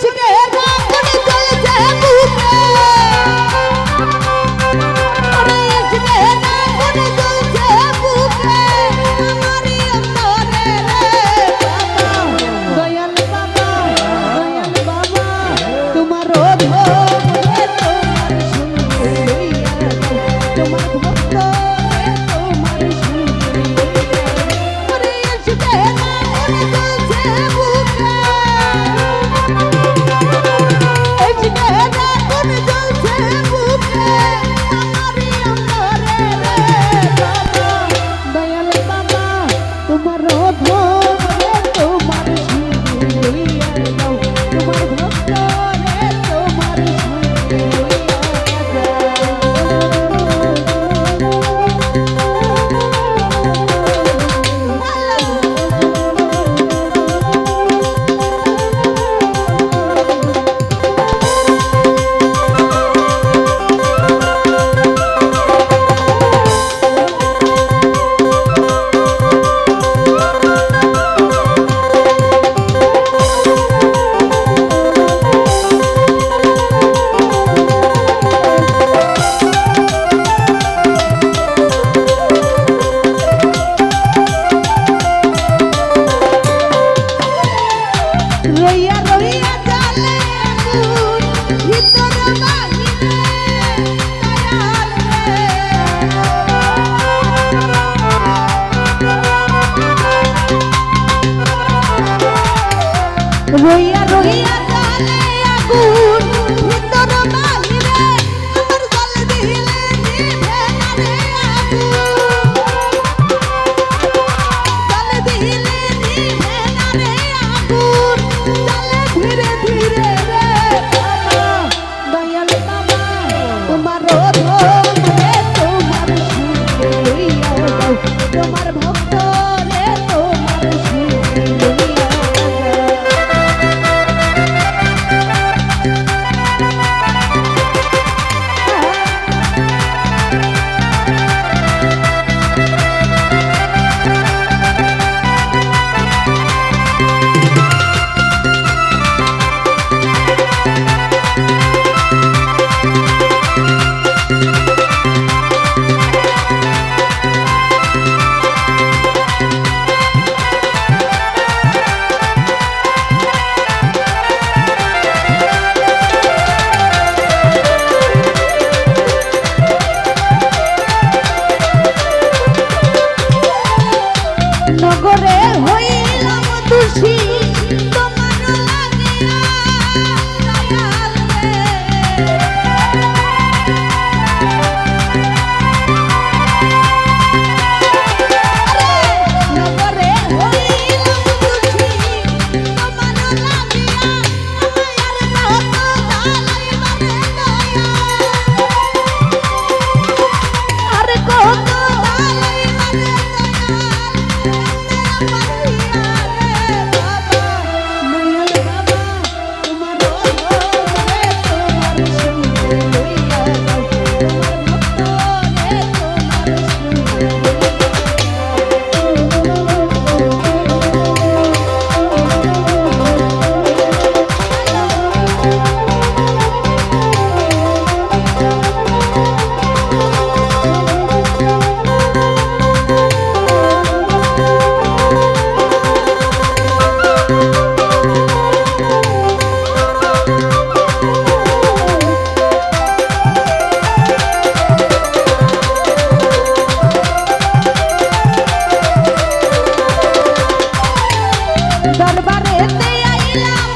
শিখে রইয়া রইয়া জলে ভিতরে বাহিরে রইয়া রইয়া জলে আগুন বারে আইলাম।